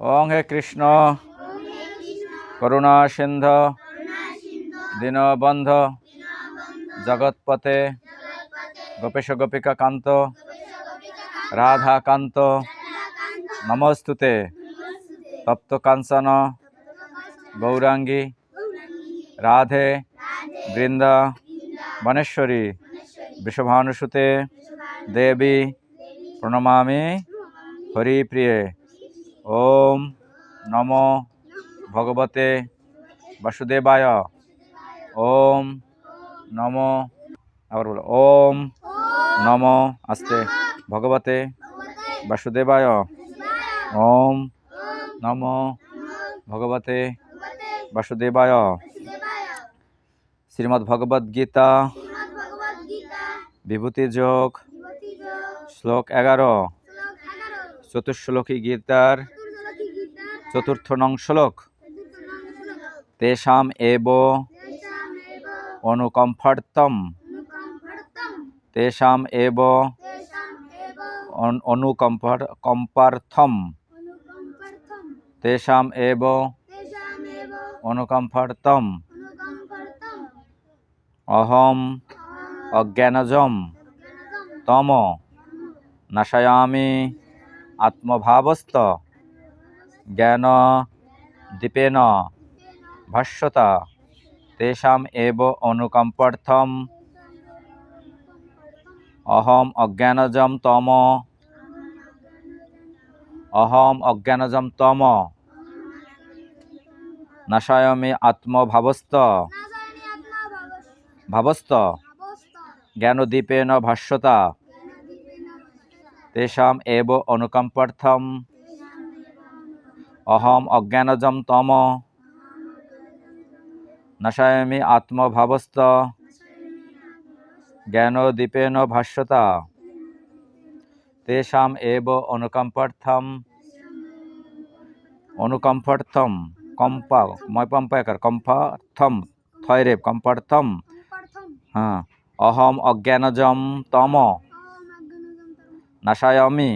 ওং হে কৃষ্ণ। করুণা সিন্ধ। দীনবন্ধ। জগৎপতে গোপেশ গোপিকা কান্ত। রাধা কান্ত। নমস্তুতে। তপ্ত কাঞ্চন। গৌরাঙ্গী। রাধে। বৃন্দ। বনেশ্বরী। বৃষভানুসুতে দেবী। প্রণমামি। হরিপ্রিয়ে। ওম নম ভগবতে বাসুদেবায়। ওম নম, আবার বলো, ওম নম, আস্তে, ভগবতে বাসুদেবায়। ওম নম ভগবতে বাসুদেবায়। শ্রীমদ্ ভগবদ গীতা, বিভূতি যোগ, শ্লোক এগারো চতুর্শ্লোকী গীতার চতুর্থ নং শ্লোক। তেষাম এব। অনুকম্ফর্তম। তেষাম এব। অন- অনুকম্ফর, কম্পার্থম। তেষাম এব। অনুকম্ফর্তম। অহম। অজ্ঞানজম। তম। নাশয়ামি। আত্মভাবস্ত জ্ঞান দীপেন ভাষ্যতা। তেষাম এব অনুকম্পার্থম। অহম অজ্ঞানজম তম। অহম অজ্ঞানজম তম। নাশায়মি আত্মভাবস্ত ভাবস্ত জ্ঞানদীপেন ভাষ্যতা। তেষাম এব অনুকম্পার্থম। অহম অজ্ঞানজম তম। নাশায়ামি আত্মভাবস্ত জ্ঞানদীপেন ভাষ্যতা। তেষাম এব অনুকম্পার্থম। অনুকম্পার্থম, কম্পা ময়পম্পায়কার কম্পার্থম থয়রেব কম্পার্থম। হ্যাঁ অহম অজ্ঞানজম তম। নাশায়ামি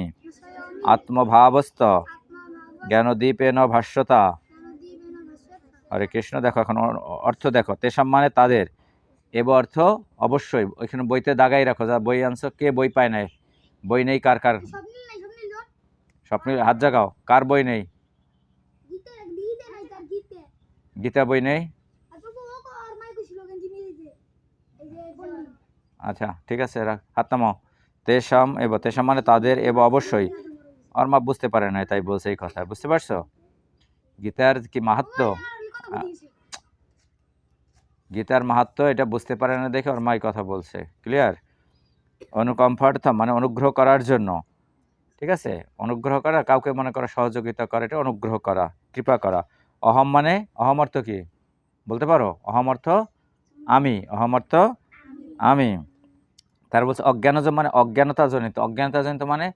আত্মভাবস্ত জ্ঞানদীপেন ভাষ্যতা। হরে কৃষ্ণ, দেখো এখন অর্থ দেখো। তেসাম মানে তাদের। এব অর্থ অবশ্যই। ওইখানে বইতে দাগাই রাখো, যা বই আনছো, কে বই পায় নাই? বই নেই, কার কার? স্বপ্নে হাত জাগাও, কার বই নেই? গীতা বই নেই? আচ্ছা ঠিক আছে, রাখ, হাত নামাও। তেসাম, এব, তেসাম মানে তাদের, এব অবশ্যই। আর মা বুঝতে পারে না তাই বলছে এই কথা। বুঝতে পারছ? গীতার কি মাহাত্ম? গীতার মাহাত্ম এটা বুঝতে পারে না দেখে ওর মাই কথা বলছে। ক্লিয়ার অনুকম্ফার্থম মানে অনুগ্রহ করার জন্য। ঠিক আছে? অনুগ্রহ করা কাউকে মনে করা সহযোগিতা করা এটা অনুগ্রহ করা কৃপা করা। অহম মানে অহম অর্থ কি? বলতে পারো? অহম অর্থ আমি অহম অর্থ আমি। তার বলছে অজ্ঞানজ মানে অজ্ঞানতাজনিত। অজ্ঞানতাজনিত মানে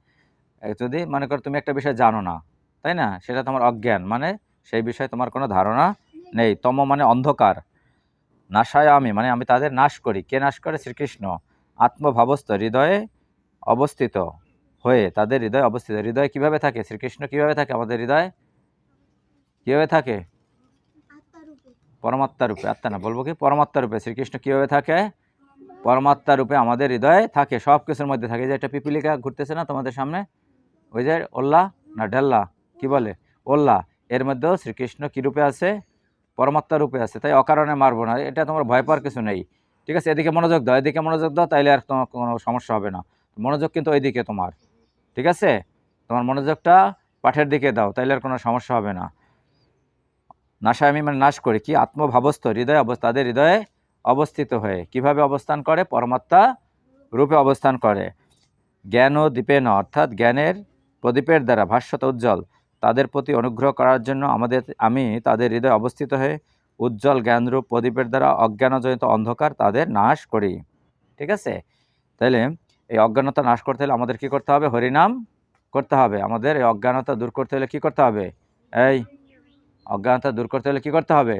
যদি মনে করো তুমি একটা বিষয় জানো না তাই না? সেটা তোমার অজ্ঞান মানে সেই বিষয়ে তোমার কোনো ধারণা নেই। তম মানে অন্ধকার নাশায় আমি মানে আমি তাদের নাশ করি। কে নাশ করে? শ্রীকৃষ্ণ। আত্মভাবস্থ হৃদয়ে অবস্থিত হয়ে তাদের হৃদয় অবস্থিত। হৃদয় কীভাবে থাকে? শ্রীকৃষ্ণ কীভাবে থাকে? আমাদের হৃদয় কীভাবে থাকে? পরমাত্মা রূপে আত্মা না বলব কি? পরমাত্মা রূপে শ্রীকৃষ্ণ কীভাবে থাকে? পরমাত্মা রূপে আমাদের হৃদয়ে থাকে সব কিছুর মধ্যে থাকে। যে একটা পিপিলিকা ঘুরতেছে না তোমাদের সামনে? ওই যে ওল্লা না ঢেল্লা কি বলে? ওল্লা, এর মধ্যেও শ্রীকৃষ্ণ কী রূপে আছে? পরমাত্মা রূপে আছে, তাই অকারণে মারবো না, এটা তোমার ভয় পাওয়ার কিছু নেই। ঠিক আছে, এদিকে মনোযোগ দাও, এদিকে মনোযোগ দাও, তাইলে আর তোমার কোনো সমস্যা হবে না। মনোযোগ কিন্তু ওইদিকে তোমার। ঠিক আছে? তোমার মনোযোগটা পাঠের দিকে দাও, তাইলে আর কোনো সমস্যা হবে না। নাশায় আমি মানে নাশ করি, কি? আত্মভাবস্থ, হৃদয় অবস্থা, তাদের হৃদয়ে অবস্থিত হয়ে। কীভাবে অবস্থান করে? পরমাত্মা রূপে অবস্থান করে। জ্ঞান ও দীপেন অর্থাৎ জ্ঞানের প্রদীপের দ্বারা ভাষ্যত উজ্জ্বল। তাদের প্রতি অনুগ্রহ করার জন্য আমাদের, আমি তাদের হৃদয়ে অবস্থিত হয়ে উজ্জ্বল জ্ঞানরূপ প্রদীপের দ্বারা অজ্ঞানজনিত অন্ধকার তাদের নাশ করি। ঠিক আছে? তাহলে এই অজ্ঞানতা নাশ করতে হলে আমাদের কি করতে হবে? হরিনাম করতে হবে। আমাদের এই অজ্ঞানতা দূর করতে হলে কি করতে হবে? এই অজ্ঞানতা দূর করতে হলে কি করতে হবে?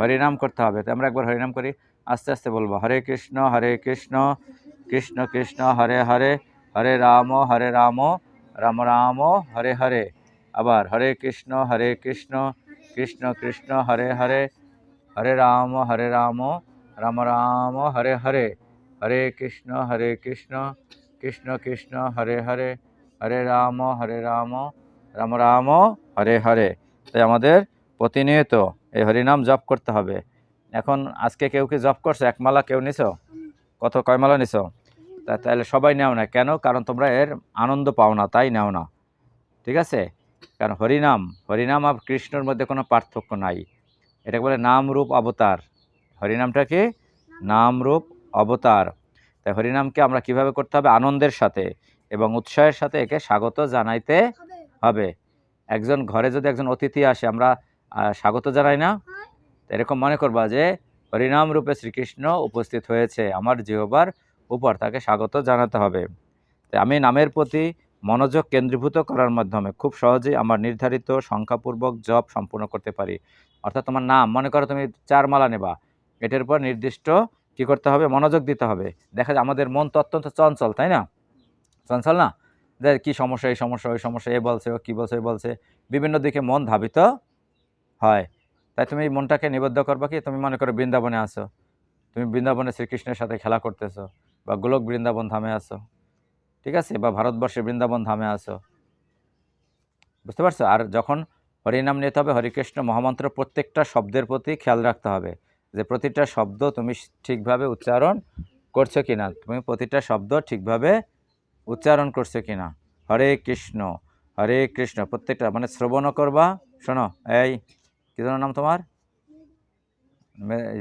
হরিনাম করতে হবে। তো আমরা একবার হরিনাম করি। আস্তে আস্তে বলব, হরে কৃষ্ণ হরে কৃষ্ণ কৃষ্ণ কৃষ্ণ, হরে হরে হরে রাম হরে রাম রাম রাম, হরে হরে। আবার হরে কৃষ্ণ হরে কৃষ্ণ কৃষ্ণ কৃষ্ণ, হরে হরে। হরে রাম হরে রাম রাম রাম, হরে হরে। হরে কৃষ্ণ হরে কৃষ্ণ কৃষ্ণ কৃষ্ণ, হরে হরে। হরে রাম হরে রাম রাম রাম, হরে হরে। তাই আমাদের প্রতিনিয়ত এই হরিনাম জপ করতে হবে। এখন আজকে কেউ কি জপ করছ? এক মালা কেউ নিছো? কত, কয় মালা নিছো? তা তাহলে সবাই নেও না। কেন? কারণ তোমরা এর আনন্দ পাও না তাই নেও না। ঠিক আছে? কারণ হরিনাম হরিনাম আর কৃষ্ণর মধ্যে কোনো পার্থক্য নাই। এটাকে বলে নাম রূপ অবতার। হরিনামটা কি? নাম রূপ অবতার। তাই হরিনামকে আমরা কীভাবে করতে হবে? আনন্দের সাথে এবং উৎসাহের সাথে একে স্বাগত জানাইতে হবে। একজন ঘরে যদি একজন অতিথি আসে আমরা স্বাগত জানাই না? এরকম মনে করবা যে হরিনাম রূপে শ্রীকৃষ্ণ উপস্থিত হয়েছে আমার জিহবার উপর তাকে স্বাগত জানাতে হবে। আমি নামের প্রতি মনোযোগ কেন্দ্রীভূত করার মাধ্যমে খুব সহজেই আমার নির্ধারিত সংখ্যাপূর্বক জব সম্পূর্ণ করতে পারি। অর্থাৎ তোমার নাম, মনে করো তুমি চার মালা নেবা। এটার উপর নির্দিষ্ট কি করতে হবে? মনোযোগ দিতে হবে। দেখা যায় আমাদের মন তো অত্যন্ত চঞ্চল, তাই না? চঞ্চল না? যে কী সমস্যা, এই সমস্যা, ওই সমস্যা, এ বলছে, ও কী বলছে এ বলছে। বিভিন্ন দিকে মন ধাবিত হয়। তাই তুমি মনটাকে নিবদ্ধ করবা কি? তুমি মনে করো বৃন্দাবনে আসো তুমি বৃন্দাবনে শ্রীকৃষ্ণের সাথে খেলা করতেছো। বা গোলক বৃন্দাবন ধামে আসো ঠিক আছে? বা ভারতবর্ষে বৃন্দাবন ধামে আসো বুঝতে পারছ? আর যখন হরিনাম নিতে হবে, হরিকৃষ্ণ মহামন্ত্র প্রত্যেকটা শব্দের প্রতি খেয়াল রাখতে হবে যে প্রতিটা শব্দ তুমি ঠিকভাবে উচ্চারণ করছ কি না তুমি প্রতিটা শব্দ ঠিকভাবে উচ্চারণ করছ কি না হরে কৃষ্ণ হরে কৃষ্ণ, প্রত্যেকটা মানে শ্রবণও করবা, শোনো, এই, কী নাম তোমার?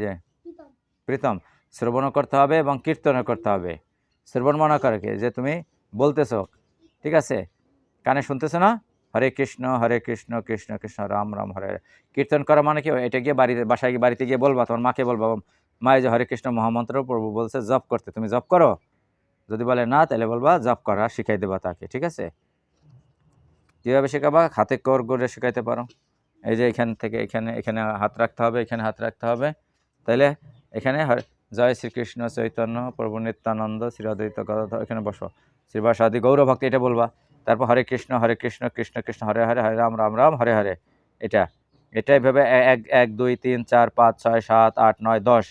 যে, প্রীতম। শ্রবণও করতে হবে এবং কীর্তনও করতে হবে। শ্রবণ মনে করে কি? যে তুমি বলতেছো, ঠিক আছে? কানে শুনতেছো না? হরে কৃষ্ণ হরে কৃষ্ণ কৃষ্ণ কৃষ্ণ, রাম রাম, হরে। কীর্তন করা মানে কি? এটা গিয়ে বাড়িতে, বাসায় গিয়ে বাড়িতে গিয়ে বলবা, তোমার মাকে বলবা, মা, এই যে হরে কৃষ্ণ মহামন্ত্র প্রভু বলছে, জপ করতে। তুমি জপ করো? যদি বলে না, তাহলে বলবা, জপ করা শিখাই দেবা তাকে, ঠিক আছে? কীভাবে শেখাবা? হাতে কর করে শেখাইতে পারো। এই যে এখান থেকে, এখানে এখানে হাত রাখতে হবে, এখানে হাত রাখতে হবে। তাইলে এখানে জয় শ্রীকৃষ্ণ চৈতন্য প্রভু নিত্যানন্দ শ্রী অদ্বৈত গদাধর, এখানে বসো। শ্রীবাস আদি গৌরভক্তি এটা বলবা? তারপর হরে কৃষ্ণ হরে কৃষ্ণ কৃষ্ণ কৃষ্ণ, হরে হরে হরে রাম রাম রাম, হরে হরে। এটা এটা এভাবে এক এক, দুই, তিন, চার, পাঁচ, ছয়, সাত, আট, নয়, দশ।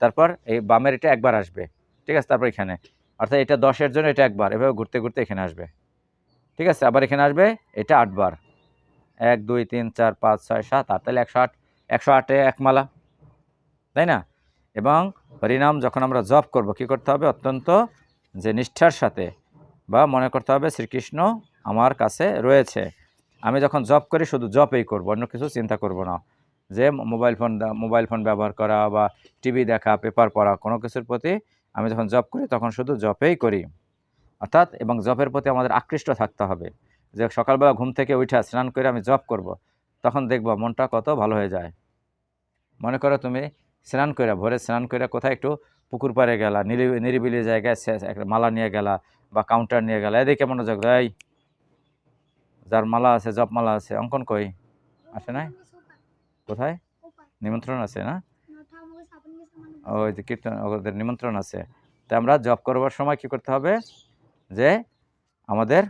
তারপর এই বামের এটা একবার আসবে। ঠিক আছে, তারপর এখানে। অর্থাৎ এটা দশের জন্য এটা একবার, এভাবে ঘুরতে ঘুরতে এখানে আসবে। ঠিক আছে, আবার এখানে আসবে, এটা আটবার। এক, দুই, তিন, চার, পাঁচ, ছয়, সাত, আট, তাহলে একশো আট, একশো আটে এক মালা তাই না? এবং হরিনাম যখন আমরা জপ করব, কি করতে হবে? অত্যন্ত যে নিষ্ঠার সাথে বা মনে করতে হবে শ্রীকৃষ্ণ আমার কাছে রয়েছে। আমি যখন জব করি, শুধু জপেই করব, অন্য কিছু চিন্তা করব না। যে মোবাইল ফোন মোবাইল ফোন ব্যবহার করা বা টিভি দেখা, পেপার পড়া, কোনো কিছুর প্রতি আমি যখন জব করি, তখন শুধু জপেই করি। অর্থাৎ, এবং জপের প্রতি আমাদের আকৃষ্ট থাকতে হবে। যে সকালবেলা ঘুম থেকে উঠে স্নান করে আমি জব করব, তখন দেখব মনটা কত ভালো হয়ে যায়। মনে করো তুমি স্নান করে ভোরে স্নান করে কোথায় একটু পুকুর পাড়ে গেলা নিরিবি নিরিবিলি জায়গায় একটা মালা নিয়ে গেলা বা কাউন্টার নিয়ে গেলা। এদিকে মনোযোগ দেয় যার মালা আছে, জপ মালা আছে, অঙ্কন কই? আসে নাই? কোথায়? নিমন্ত্রণ আছে না? ওই যে কীর্তন, ওদের নিমন্ত্রণ আছে। তো আমরা জব করবার সময় কি করতে হবে? যে আমাদের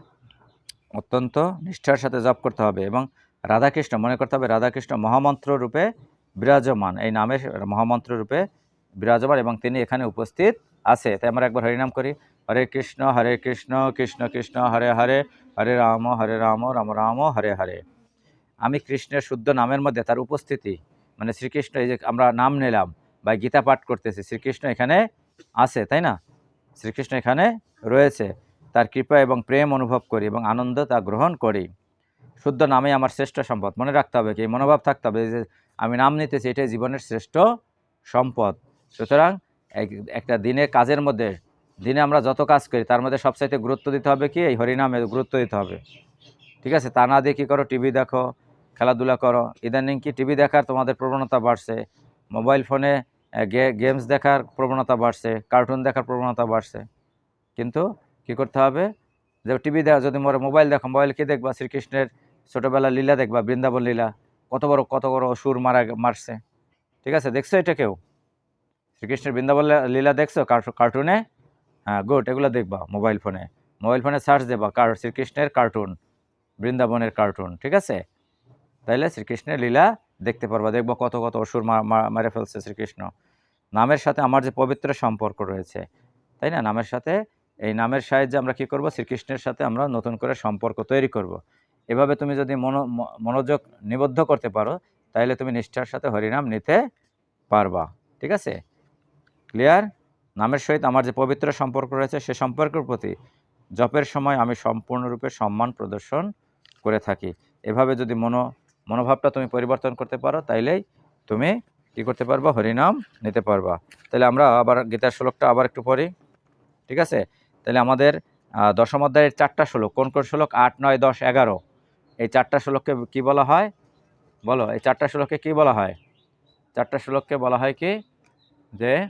অত্যন্ত নিষ্ঠার সাথে জপ করতে হবে এবং রাধাকৃষ্ণ, মনে করতে হবে রাধাকৃষ্ণ মহামন্ত্র রূপে বিরাজমান, এই নামের মহামন্ত্র রূপে বিরাজমান এবং তিনি এখানে উপস্থিত আছে। তাই আমরা একবার হরিনাম করি। হরে কৃষ্ণ হরে কৃষ্ণ কৃষ্ণ কৃষ্ণ, হরে হরে হরে রাম হরে রাম রাম রাম, হরে হরে। আমি কৃষ্ণের শুদ্ধ নামের মধ্যে তার উপস্থিতি মানে শ্রীকৃষ্ণ, এই যে আমরা নাম নিলাম বা গীতা পাঠ করতেছি, শ্রীকৃষ্ণ এখানে আছে, তাই না? শ্রীকৃষ্ণ এখানে রয়েছে। তার কৃপা এবং প্রেম অনুভব করি এবং আনন্দ তা গ্রহণ করি। শুদ্ধ নামে আমার শ্রেষ্ঠ সম্পদ। মনে রাখতে হবে কি? মনোভাব থাকতে হবে যে আমি নাম নিতেছি, এটাই জীবনের শ্রেষ্ঠ সম্পদ। সুতরাং এক- একটা দিনের কাজের মধ্যে, দিনে আমরা যত কাজ করি, তার মধ্যে সবচাইতে গুরুত্ব দিতে হবে কি? এই হরিনামে গুরুত্ব দিতে হবে। ঠিক আছে? তা না দিয়ে কী করো? টিভি দেখো, খেলাধুলা করো। ইদানিং কি টিভি দেখার তোমাদের প্রবণতা বাড়ছে? মোবাইল ফোনে গেমস দেখার প্রবণতা বাড়ছে, কার্টুন দেখার প্রবণতা বাড়ছে। কিন্তু কি করতে হবে? যে টিভি দেখা যদি মরে মোবাইল দেখো, মোবাইল কী দেখবা? শ্রীকৃষ্ণের ছোটোবেলা লীলা দেখবা, বৃন্দাবন লীলা। কত বড় কত বড় সুর মারা মারছে। ঠিক আছে? দেখছ এটা কেউ? শ্রীকৃষ্ণের বৃন্দাবন লীলা- দেখছ? কার্টু- কার্টুনে? হ্যাঁ গুড, এগুলো দেখবা মোবাইল ফোনে। মোবাইল ফোনে সার্চ দেবা, কার, শ্রীকৃষ্ণের কার্টুন, বৃন্দাবনের কার্টুন, ঠিক আছে? তাইলে শ্রীকৃষ্ণের লীলা দেখতে পারবা। দেখব কত কত অসুর মেরে ফেলছে শ্রীকৃষ্ণ। নামের সাথে আমার যে পবিত্র সম্পর্ক রয়েছে, তাই না? নামের সাথে, এই নামের সাহায্যে আমরা কি করব? শ্রীকৃষ্ণের সাথে আমরা নতুন করে সম্পর্ক তৈরি করব। এভাবে তুমি যদি মনো মনোযোগ নিবদ্ধ করতে পারো তাহলে তুমি নিষ্ঠার সাথে হরিনাম নিতে পারবা। ঠিক আছে? ক্লিয়ার নামের সহিত আমার যে পবিত্র সম্পর্ক রয়েছে, সে সম্পর্কের প্রতি জপের সময় আমি সম্পূর্ণরূপে সম্মান প্রদর্শন করে থাকি। এভাবে যদি মনো, মনোভাবটা তুমি পরিবর্তন করতে পারো, তাইলেই তুমি কি করতে পারবা? হরিনাম নিতে পারবা। তাহলে আমরা আবার গীতার শ্লোকটা আবার একটু পড়ি। ঠিক আছে? তাহলে আমাদের দশম অধ্যায়ের চারটা শ্লোক। কোন কোন শ্লোক? আট, নয়, দশ, এগারো। এই চারটা শ্লোককে কি বলা হয়? বলো, এই চারটা শ্লোককে কি বলা হয়? চারটা শ্লোককে বলা হয় কি? যে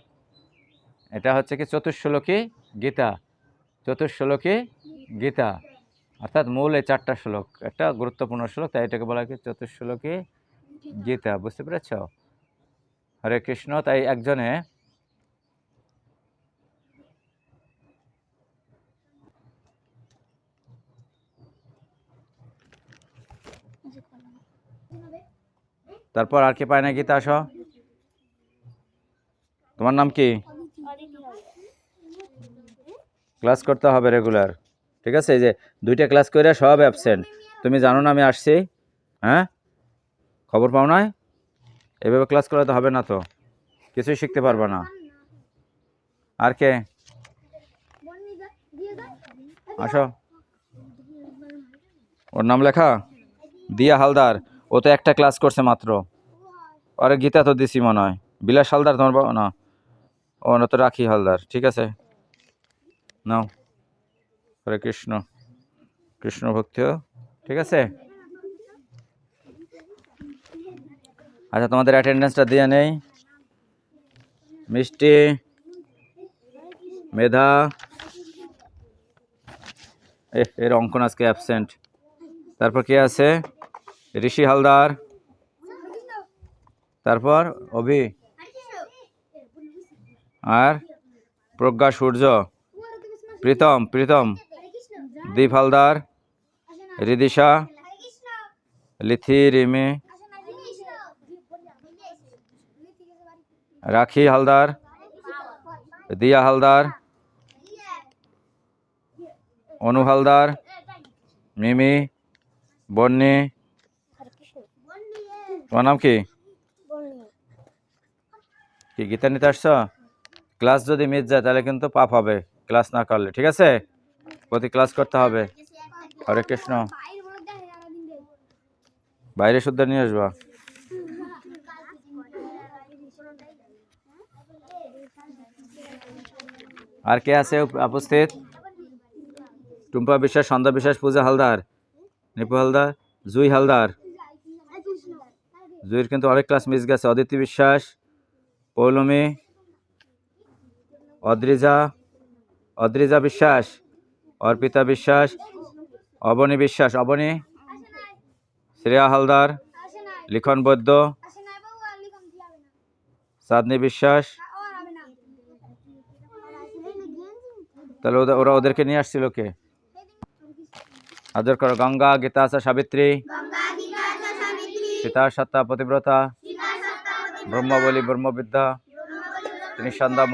এটা হচ্ছে কি চতুর্শ্লোকী গীতা। চতুর্শ্লোকী গীতা। অর্থাৎ মূল এই চারটা শ্লোক। একটা গুরুত্বপূর্ণ শ্লোক, তাই এটাকে বলা হয় কি চতুর্শ্লোকী গীতা। বুঝতে পেরেছ? হরে কৃষ্ণ, তাই একজনে তারপর আর কে পায় না গীতা আসো তোমার নাম কি? ক্লাস করতে হবে রেগুলার। ঠিক আছে, এই যে দুইটা ক্লাস করে সব অ্যাবসেন্ট তুমি জানো না আমি আসছি? হ্যাঁ? খবর পাও না এভাবে ক্লাস করলে তো হবে না তো। কিছুই শিখতে পারবে না। আর কে? আসো। ওর নাম লেখা? দিয়া হালদার। ও তো একটা ক্লাস করছে মাত্র। আরে গীতা তো দিছি মনে হয়। বিলাস হালদার তোমার বাবা? না। ও না তো রাখি হালদার। ঠিক আছে। নাও। হরে কৃষ্ণ। কৃষ্ণ ভক্তিও ঠিক আছে? আচ্ছা তোমাদের অ্যাটেন্ডেন্সটা দিয়ে নেই। মিষ্টি, মেধা। এ এর অঙ্কন আজকে অ্যাবসেন্ট তারপর কে আছে? ঋষি হালদার। তারপর অভি। আর প্রজ্ঞা সূর্য। প্রীতম প্রীতম। দীপ হালদার। রিদিশা। লিথি রিমি রাখি হালদার। দিয়া হালদার। অনু হালদার। মিমি। বন্নি। তোমার নাম কি? কি গীতা নিতে আসছো? ক্লাস যদি মিস যায় তাহলে কিন্তু পাপ হবে, ক্লাস না করলে, ঠিক আছে? প্রতি ক্লাস করতে হবে। হরে কৃষ্ণ। বাইরে শুদ্ধ নিয়ে আসবা। আর কে আছে উপস্থিত? টুম্পা বিশ্বাস, সন্ধ্যা বিশ্বাস, পূজা হালদার, নিপু হালদার, জুই হালদার। জুইয়ের কিন্তু অনেক ক্লাস মিস গেছে। অদিতি বিশ্বাস, পৌলমি, অদ্রিজা অদ্রিজা বিশ্বাস, অর্পিতা বিশ্বাস, অবনী বিশ্বাস, অবনী, শ্রেয়া হালদার, লিখন বৈদ্য চাঁদনি বিশ্বাস। তাহলে ওরা ওদেরকে নিয়ে আসছিল কে? আদর করো, গঙ্গা, গীতা আশা সাবিত্রী। সীতা সত্তা পতিব্রতা, ব্রহ্মবলী ব্রহ্মবিদ্যা তিনি সন্ধ্যা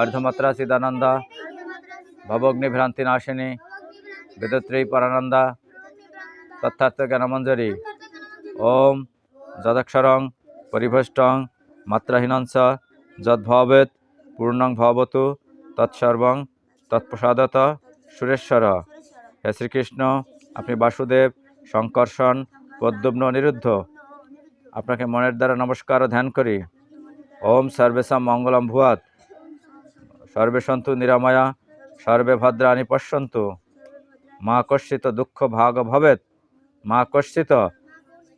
অর্ধমাত্রা চিদানন্দা, ভবগ্নি ভ্রান্তি নাশিনী, বেদত্রী পরানন্দা, তথার্থ জ্ঞানমঞ্জরি, ওম যদক্ষরং পরিভষ্টং মাত্রাহীনঞ্চ যদ্ভবেত পূর্ণং ভবতু, তৎসর্বং তৎপ্রসাদত, সুরেশ্বর। হে শ্রীকৃষ্ণ, আপনি বাসুদেব শঙ্কর্ষণ প্রদ্যুম্ন অনিরুদ্ধ আপনাকে মনের দ্বারা নমস্কার ও ধ্যান করি। ওম সর্বেশাম মঙ্গলম ভুয়াত সর্বে সন্তু নিরাময়া সর্বে ভদ্রাণি পশ্যন্তু। মা কর্ষিত দুঃখ ভাগ ভবেত মা কর্ষিত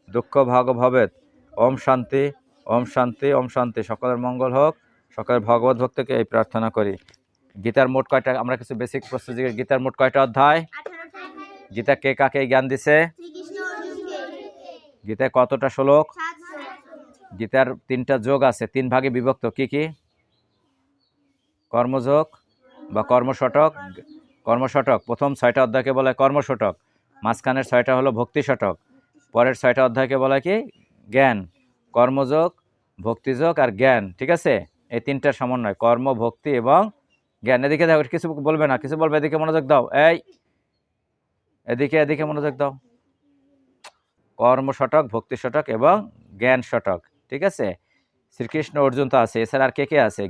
দুঃখ ভাগ ভবেত ওম শান্তি ওম শান্তি ওম শান্তি। সকলের মঙ্গল হোক। সকলের ভগবত ভক্তকে এই প্রার্থনা করি। গীতার মোট কয়টা আমরা কিছু বেসিক প্রস্তুতি গীতার মোট কয়টা অধ্যায়। গীতা কে কাকে জ্ঞান দিছে? গীতায় কতটা শ্লোক? গীতার তিনটা যোগ আছে তিন ভাগে বিভক্ত কি কি? কর্মযোগ বা কর্মশটক কর্মশটক প্রথম ছয়টা অধ্যায়কে বলে কর্মশটক মাঝখানের ছয়টা হলো ভক্তি শতক পরের ছয়টা অধ্যায়কে বলা কি? জ্ঞান কর্মযোগ ভক্তিযোগ আর জ্ঞান ঠিক আছে? এই তিনটার সমন্বয় কর্ম ভক্তি এবং জ্ঞান। এদিকে দেখো কিছু বলবে না কিছু বলবে এদিকে মনোযোগ দাও এই এদিকে এদিকে মনোযোগ দাও। কর্ম শতক ভক্তি শতক এবং জ্ঞান শতক ঠিক আছে? শ্রীকৃষ্ণ, অর্জুন তো আছে। এছাড়া আর কে কে আছে?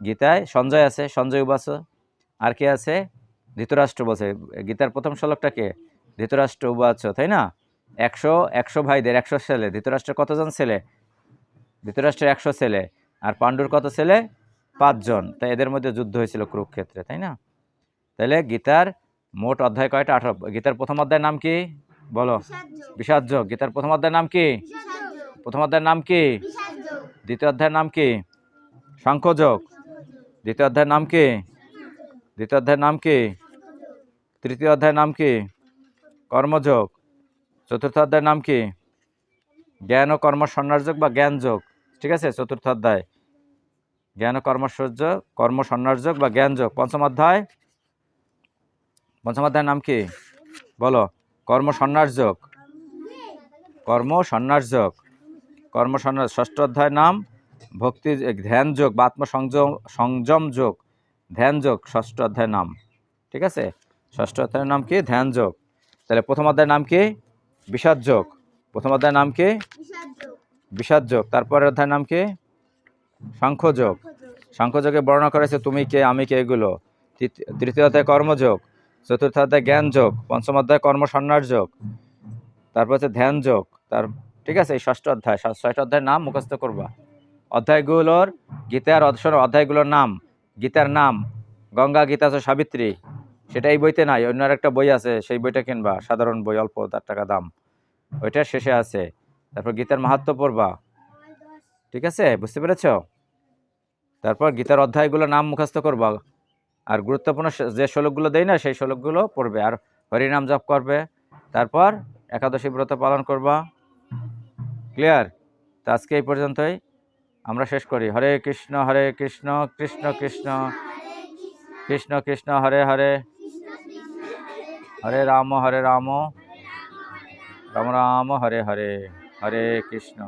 গীতায় সঞ্জয় আছে। সঞ্জয় উবাস আর কে আছে? ধৃতরাষ্ট্র বলছে। গীতার প্রথম শ্লোকটা কে? ধৃতরাষ্ট্র উবাচ তাই না? একশো একশো ভাইদের, একশো ছেলে। ধৃতরাষ্ট্রের কতজন ছেলে? ধৃতরাষ্ট্রের একশো ছেলে। আর পাণ্ডুর কত ছেলে? পাঁচজন। তাই এদের মধ্যে যুদ্ধ হয়েছিল কুরুক্ষেত্রে, তাই না? তাহলে গীতার মোট অধ্যায় কয়টা? আঠারো। গীতার প্রথম অধ্যায়ের নাম কি? বলো। বিষাদ যোগ গীতার প্রথম অধ্যায়ের নাম কি? প্রথম অধ্যায়ের নাম কি? দ্বিতীয় অধ্যায়ের নাম কি? সাংখ্যযোগ দ্বিতীয় অধ্যায়ের নাম কি? দ্বিতীয় অধ্যায়ের নাম কি? তৃতীয় অধ্যায়ের নাম কি? কর্মযোগ। চতুর্থ অধ্যায়ের নাম কি? জ্ঞান ও কর্ম সন্ন্যাসযোগ বা জ্ঞান যোগ ঠিক আছে? চতুর্থ অধ্যায়। জ্ঞান ও কর্মসূর্য কর্ম সন্ন্যাসযোগ বা জ্ঞান যোগ পঞ্চম অধ্যায়। পঞ্চম অধ্যায়ের নাম কি? বলো। কর্ম সন্ন্যাস যোগ। কর্ম সন্ন্যাসযোগ কর্ম সন্ন্যাস ষষ্ঠ অধ্যায়ের নাম, ভক্তি ধ্যান যোগ বা আত্মসংযম, সংযম যোগ, ধ্যান যোগ, ষষ্ঠ অধ্যায়ের নাম। ঠিক আছে? ষষ্ঠ অধ্যায়ের নাম কি? ধ্যান যোগ। তাহলে প্রথম অধ্যায়ের নাম কি? বিষাদ যোগ। প্রথম অধ্যায়ের নাম কি? বিষাদ যোগ। তারপরের অধ্যায়ের নাম কি? সাংখ্যযোগ সাংখ্যযোগে বর্ণনা করেছে, তুমি কে, আমি কে এগুলো। তৃতীয় অধ্যায় কর্মযোগ। চতুর্থ অধ্যায় জ্ঞান যোগ পঞ্চম অধ্যায় কর্ম সন্ন্যাস যোগ তারপর হচ্ছে ধ্যান যোগ তার ঠিক আছে এই ষষ্ঠ অধ্যায় ষষ্ঠ- অধ্যায়ের নাম মুখস্থ করবা। অধ্যায়গুলোর গীতার অধ্যয়ন অধ্যায়গুলোর নাম গীতার নাম গঙ্গা গীতা সাবিত্রী সেটা এই বইতে নাই অন্য একটা বই আছে সেই বইটা কিনবা সাধারণ বই অল্প তার টাকা দাম ওইটার শেষে আছে তারপর গীতার মাহাত্ম্য পড়বা ঠিক আছে বুঝতে পেরেছ? তারপর গীতার অধ্যায়গুলোর নাম মুখস্থ করবা আর গুরুত্বপূর্ণ যে শ্লোকগুলো দেয় না, সেই শ্লোকগুলো পড়বে। আর হরিনাম জপ করবে। তারপর একাদশী ব্রত পালন করবা। ক্লিয়ার তো আজকে এই পর্যন্তই। আমরা শেষ করি। হরে কৃষ্ণ হরে কৃষ্ণ কৃষ্ণ কৃষ্ণ। কৃষ্ণ কৃষ্ণ, হরে হরে। হরে রাম হরে রাম। রাম রাম, হরে হরে। হরে কৃষ্ণ।